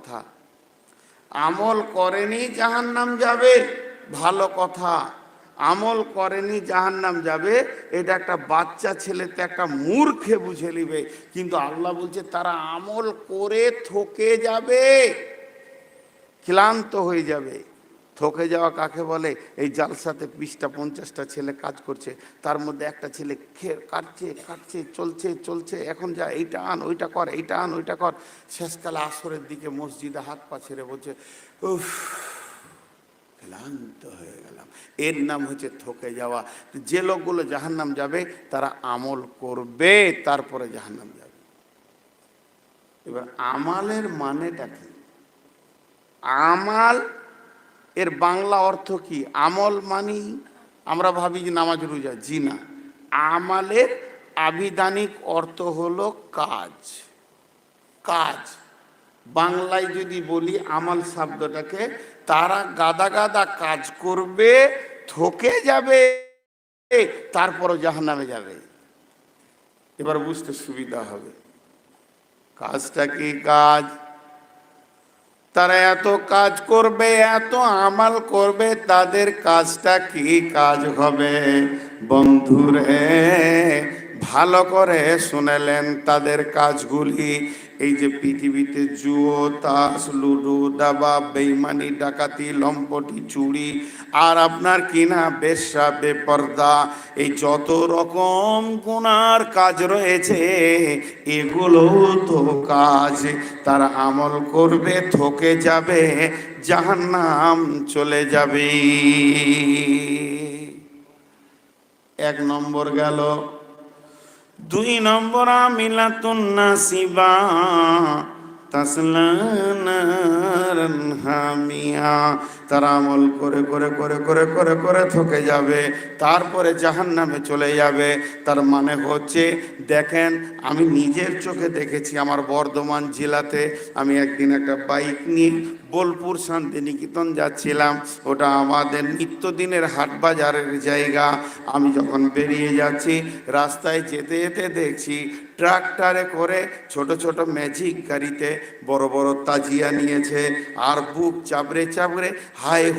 কথা। আমল করেনি জাহান নাম যাবে, ভালো কথা। আমল করেনি জাহান নাম যাবে, এটা একটা বাচ্চা ছেলেতে একটা মূর্খে বুঝে নিবে। কিন্তু আল্লাহ বলছে, তারা আমল করে থকে যাবে, ক্লান্ত হয়ে যাবে। থকে যাওয়া কাকে বলে? এই জালসাতে বিশটা, পঞ্চাশটা ছেলে কাজ করছে। তার মধ্যে একটা ছেলে খে কাটছে কাটছে, চলছে চলছে, এখন যা, এইটা আন, ওইটা কর, এইটা আন, ওইটা কর। শেষকালে আসরের দিকে মসজিদে হাত পা ছেড়ে বলছে ক্লান্ত হয়ে গেলাম। এর নাম হচ্ছে থকে যাওয়া। যে লোকগুলো জাহান্নাম যাবে, তারা আমল করবে, তারপরে জাহান্নাম যাবে। এবার আমালের মানেটা কি? আমাল এর বাংলা অর্থ কি? আমল মানি? আমরা ভাবি যে নামাজ রোজা, জি না। আমালের আবিধানিক অর্থ হলো কাজ। কাজ। বাংলায় যদি বলি আমাল শব্দটাকে, তারা গাদা গাদা কাজ করবে থকে যাবে, তারপরও জাহান্নামে যাবে। এবার বুঝতে সুবিধা হবে। কাজটা কি কাজ? তারা এত কাজ করবে এত আমাল করবে তাদের কাজটা কি কাজ হবে? বন্ধুরে ভালো করে শুনেলেন তাদের কাজগুলি। এই যে পৃথিবীতে জুয়ো, তাস, লুডু, দাবা, বেইমানি, ডাকাতি, লম্পটি, চুরি, আর আপনার কিনা বেশ্যা, বেপর্দা, এই যত রকম গুনার কাজ রয়েছে, এগুলো তো কাজ। তারা আমল করবে, থকে যাবে যাহার নাম চলে যাবে। এক নম্বর গেল দুই নম্বর আমিলাতুন নাসিবা তাসলানার হামিয়া। তারা আমল করে করে করে করে করে করে থকে যাবে, তারপরে জাহান্নামে চলে যাবে। তার মানে হচ্ছে, দেখেন, আমি নিজের চোখে দেখেছি আমার বর্ধমান জেলাতে, আমি একদিন একটা বাইক নিয়ে বোলপুর শান্তিনিকেতন যাচ্ছিলাম। ওটা আমাদের নিত্যদিনের হাট বাজারের জায়গা। আমি যখন বেরিয়ে যাচ্ছি, রাস্তায় যেতে যেতে দেখছি ট্রাক্টরে করে ছোট ছোট ম্যাজিক গাড়িতে বড় বড় তাজিয়া নিয়েছে আর বুক চাপড়ে চাপড়ে হায়